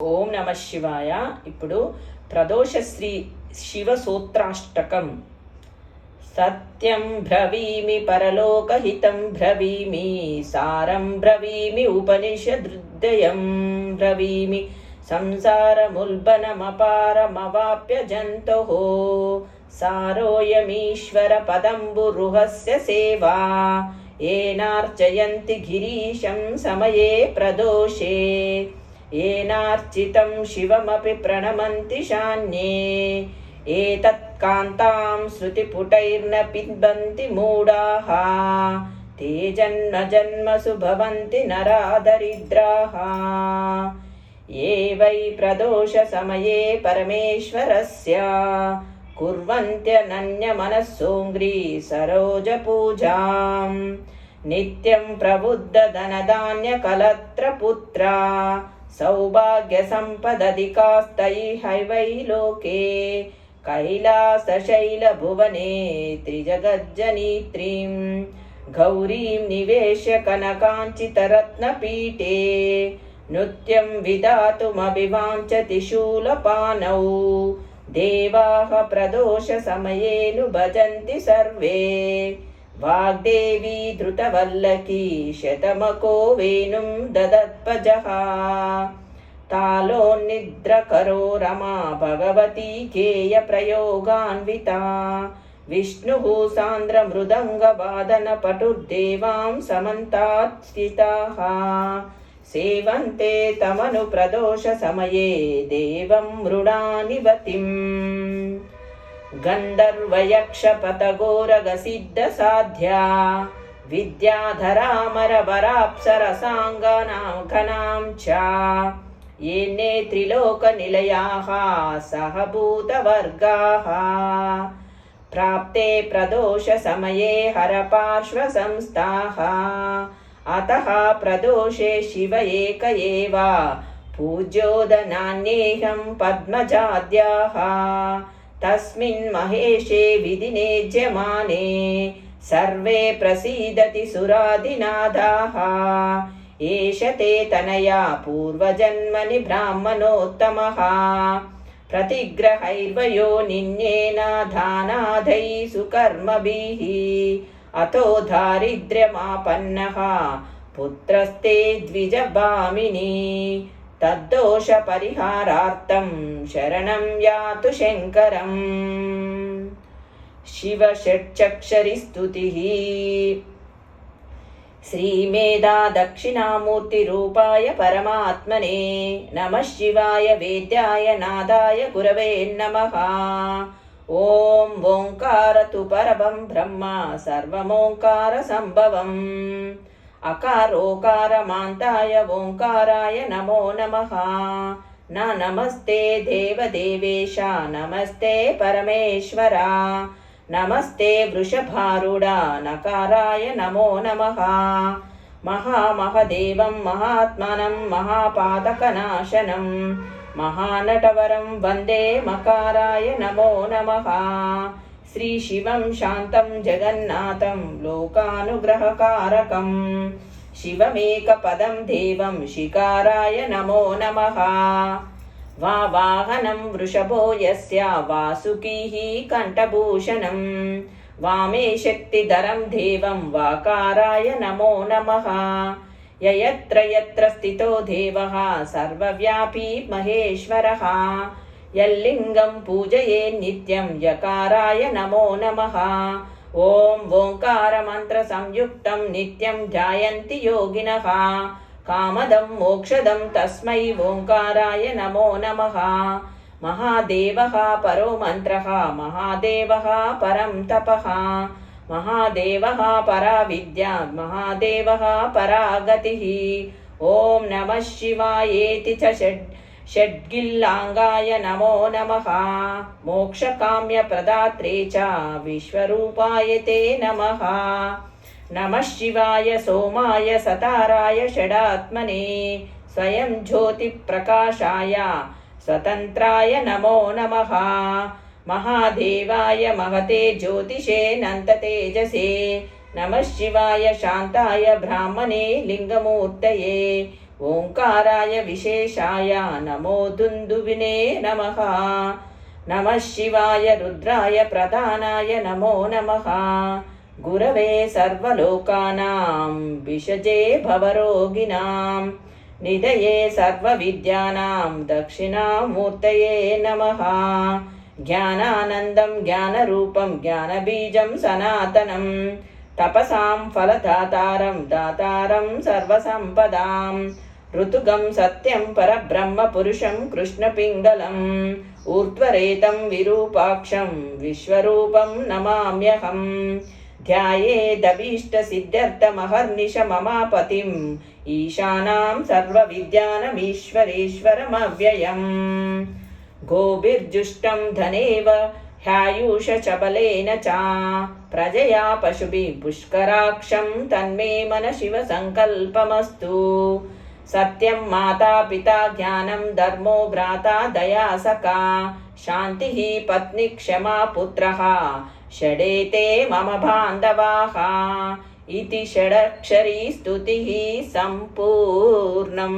ఓం నమ శివాయ. ఇప్పుడు ప్రదోష శ్రీ శివ సూత్రాష్టకం సత్యం బ్రవీమి పరలోకహితం బ్రవీమి సారం బ్రవీమి ఉపనిషదృద్దయం బ్రవీమి సంసారముల్బనమపారమవాప్య జంతుః సారోయమీశ్వర పదంబురుహస్య సేవా ఏనార్చయంతి గిరీశం సమయే ప్రదోషే. येनार्चितं शिवमपि प्रणमन्ति शान्ये। एतत्कान्तां श्रुतिपुटैर्न पिबन्ति मूढाः। ते जन्म जन्मसु भवन्ति नरादरिद्राः। ये वै प्रदोषसमये परमेश्वरस्य। कुर्वन्त्यनन्यमनस्सोङ्घ्री सरोजपूजां नित्यं प्रबुद्धधनधान्यकलत्रपुत्रा सौभाग्यसम्पदधिकास्तैहैवै लोके कैलासशैलभुवने त्रिजगज्जनीत्रीं गौरीं निवेश्य कनकाञ्चितरत्नपीठे नृत्यं विधातुमभिवाञ्छति शूलपानौ देवाः प्रदोषसमयेनु भजन्ति सर्वे वाग्देवी धृतवल्लकी शतमको वेणुं ददत्पजः तालोन्निद्रकरो रमा भगवती गेयप्रयोगान्विता विष्णुः सान्द्रमृदङ्गवादनपटुर्देवां समन्तात् स्थिताः सेवन्ते तमनुप्रदोषसमये देवं मृडानिवतिम् गन्धर्वयक्षपतगोरगसिद्धसाध्या विद्याधरामरवराप्सरसाङ्गनां च। येने त्रिलोकनिलयाः सहभूतवर्गाः। प्राप्ते प्रदोषसमये हरपार्श्वसंस्थाः। अतः प्रदोषे शिव एक एव। पूज्योदनान्येहं पद्मजाद्याः तस्मिन् महेशे विधिनेज्यमाने सर्वे प्रसीदति सुरादिनादाः एष ते तनया पूर्वजन्मनि ब्राह्मणोत्तमः प्रतिग्रहैर्वयो निन्येन दानादैः सुकर्मभिः अतो दारिद्र्यमापन्नः पुत्रस्ते द्विजभामिनी तद्दोषपरिहारार्थं शरणं यातु शङ्करम् शिवषट्चक्षरिस्तुतिः श्रीमेधा दक्षिणामूर्तिरूपाय परमात्मने नमः शिवाय वेद्याय नादाय गुरवे नमः ॐ ओङ्कार तु परमं ब्रह्म सर्वमोङ्कारसम्भवम् अकारोकारमान्ताय ओङ्काराय नमो नमः न नमस्ते देवदेवेश नमस्ते परमेश्वरा नमस्ते वृषभारूढा नकाराय नमो नमः महामहदेवं महात्मनं महापातकनाशनं महानटवरं वन्दे मकाराय नमो नमः శ్రీశివం శాంతం జగన్నాథం లోకానుగ్రహకారకం. శివమేకపదం దేవం శికారాయ నమో నమ. వా వాహనం వృషభో యస్య వాసుకీः కంఠభూషణం. వామే శక్తిధరం దేవం వాకారాయ నమో నమః. యయత్ర యత్ర స్థితో దేవः సర్వవ్యాపీ మహేశ్వరः. यल्लिङ्गं पूजये नित्यं यकाराय नमो नमः ॐ ओङ्कारमन्त्रसंयुक्तं नित्यं ध्यायन्ति योगिनः कामदं मोक्षदं तस्मै ओङ्काराय नमो नमः महादेवः परो मन्त्रः महादेवः परं तपः महादेवः परा विद्या महादेवः परा गतिः ॐ नमः शिवायेति च षड् षड्गिल्लाङ्गाय नमो नमः मोक्षकाम्यप्रदात्रे च विश्वरूपाय ते नमः नमः शिवाय सोमाय सताराय षडात्मने स्वयं ज्योतिप्रकाशाय स्वतन्त्राय नमो नमः महादेवाय महते ज्योतिषे नन्ततेजसे नमः शिवाय शान्ताय ब्राह्मणे लिङ्गमूर्तये ఓంకారాయ విశేషాయ నమో దుందువినే నమ. నమ శివాయ రుద్రాయ ప్రధానాయ నమో నమ. గురవే సర్వలోకానాం విషజే భవరోగిణాం. నిధయే సర్వవిద్యానాం దక్షిణామూర్తయే నమ. జ్ఞానానందం జ్ఞానరూపం జ్ఞానబీజం సనాతనం. తపసాం ఫలదాతారం దాతారం సర్వసంపదాం. ఋతుగం సత్యం పరబ్రహ్మ పురుషం కృష్ణపింగళం ఊర్ధ్వరేతం విరూపాక్షం విశ్వరూపం నమామ్యహం ध्यायेदभीष्टसिद्ध्यर्थमहर्निशममापतिम् ईशानां सर्वविद्यानमीश्वरेश्वरमव्ययम् गोभिर्जुष्टं धनेव ह्यायुषचबलेन च प्रजया पशुभिः पुष्कराक्षं तन्मे मन సత్యం మాతా పితా జ్ఞానం ధర్మో భ్రాత దయాసకా శాంతి పత్ని క్షమా పుత్ర. షడేతే మమ బాంధవా. ఇది షడక్షరీ స్తుతి సంపూర్ణం.